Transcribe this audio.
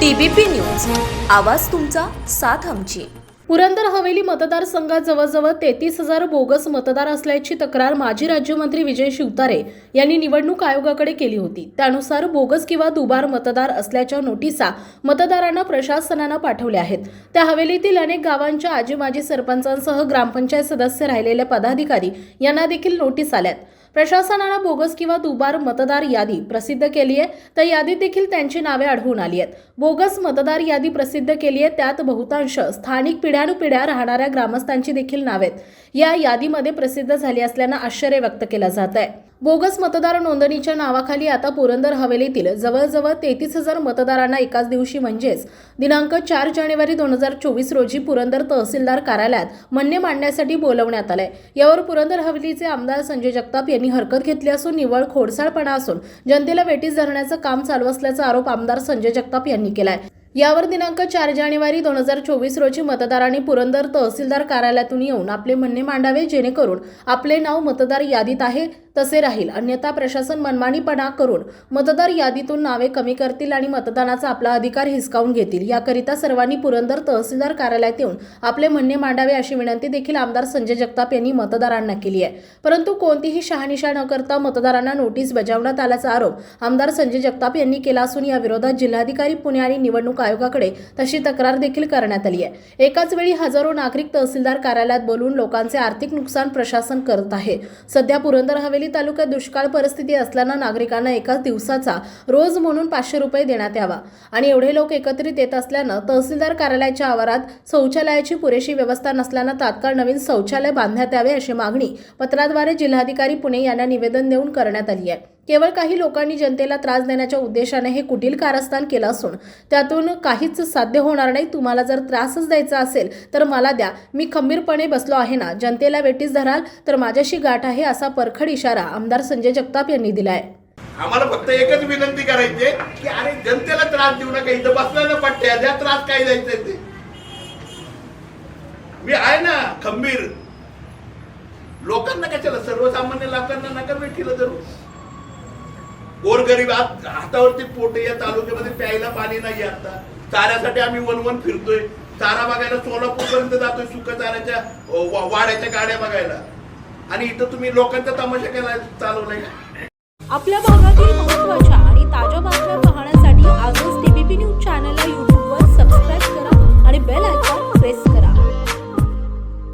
TBP news. आवाज तुमचा साथ आमची. पुरंदर हवेली मतदारसंघात जवळजवळ तेहतीस हजार बोगस मतदार असल्याची तक्रार माजी राज्यमंत्री विजय शिवतारे यांनी निवडणूक आयोगाकडे केली होती. त्यानुसार बोगस किंवा दुबार मतदार असल्याच्या नोटिसा मतदारांना प्रशासनानं पाठवल्या आहेत. त्या हवेलीतील अनेक गावांच्या आजी माजी सरपंचांसह ग्रामपंचायत सदस्य राहिलेल्या पदाधिकारी यांना देखील नोटीस आल्यात. प्रशासनानं बोगस किंवा दुबार मतदार यादी प्रसिद्ध केली आहे. त्या यादीत देखील त्यांची नावे आढळून आली आहेत. बोगस मतदार यादी प्रसिद्ध केली आहे. त्यात बहुतांश स्थानिक पिढ्यानुपिढ्या राहणाऱ्या ग्रामस्थांची देखील नावे आहेत. या यादीमध्ये प्रसिद्ध झाली असल्यानं आश्चर्य व्यक्त केलं जात आहे. बोगस मतदार नोंदणीच्या नावाखाली आता पुरंदर हवेलीतील जवळजवळ तेहतीस हजार मतदारांना एकाच दिवशी म्हणजेच दिनांक चार जानेवारी दोन हजार चोवीस रोजी पुरंदर तहसीलदार कार्यालयात म्हणणे मांडण्यासाठी बोलवण्यात आलंय. यावर पुरंदर हवेलीचे आमदार संजय जगताप यांनी हरकत घेतली असून निव्वळ खोडसाळपणा असून जनतेला वेटीस धरण्याचं काम चालू असल्याचा आरोप आमदार संजय जगताप यांनी केलाय. यावर दिनांक चार जानेवारी दोन हजार चोवीस रोजी मतदारांनी पुरंदर तहसीलदार कार्यालयातून येऊन आपले म्हणणे मांडावे जेणेकरून आपले नाव मतदार यादीत आहे. तसे राहील. अन्यथा प्रशासन मनमानीपणा करून मतदार यादीतून नावे कमी करतील आणि मतदानाचा आपला अधिकार हिसकावून घेतील. याकरिता सर्वांनी पुरंदर तहसीलदार कार्यालयात येऊन आपले म्हणणे मांडावे अशी विनंती देखील आमदार संजय जगताप यांनी मतदारांना केली आहे. परंतु कोणतीही शहानिशा न करता मतदारांना नोटीस बजावण्यात आल्याचा आरोप आमदार संजय जगताप यांनी केला असून या विरोधात जिल्हाधिकारी पुणे आणि निवडणूक आयोगाकडे तशी तक्रार देखील करण्यात आली आहे. एकाच वेळी हजारो नागरिक तहसीलदार कार्यालयात बोलून लोकांचे आर्थिक नुकसान प्रशासन करत आहे. सध्या पुरंदर हवेली तालुक्यात दुष्काळ परिस्थिती असल्यानं नागरिकांना एकाच दिवसाचा रोज म्हणून पाचशे रुपये देण्यात यावा. आणि एवढे लोक एकत्रित येत असल्यानं तहसीलदार कार्यालयाच्या आवारात शौचालयाची पुरेशी व्यवस्था नसल्यानं तात्काळ नवीन शौचालय बांधण्यात यावे अशी मागणी पत्राद्वारे जिल्हाधिकारी पुणे यांना निवेदन देऊन करण्यात आली आहे. केवळ काही लोकांनी जनतेला त्रास देण्याच्या उद्देशाने हे कुटील कारस्थान केलं असून त्यातून काहीच साध्य होणार नाही. तुम्हाला जर त्रासच द्यायचा असेल तर मला द्या. मी खंबीरपणे बसलो आहे ना. जनतेला वेटीस धराल तर माझ्याशी गाठ आहे असा परखड इशारा आमदार संजय जगताप यांनी दिलाय. आम्हाला फक्त एकच विनंती करायची की अरे जनतेला त्रास देऊ नका. इथं बसल्यानं पट्ट्या द्या त्रास काय द्यायचंय ते. मी आहे ना खंबीर. लोकांना कशाला? सर्वसामान्य लोकांना नका भेटीला जरूर गोरगरीब आज हातावरती पोटे या तालुक्यामध्ये प्यायला पाणी नाही आता. चाऱ्यासाठी आम्ही वन वन फिरतोय. चारा बघायला सोलापूर पर्यंत जातोय सुक चाऱ्याच्या वाड्याच्या गाड्या बघायला. आणि इथं तुम्ही लोकांचा तमाशा केला चालवलाय. आपल्या भागातील महत्त्वाच्या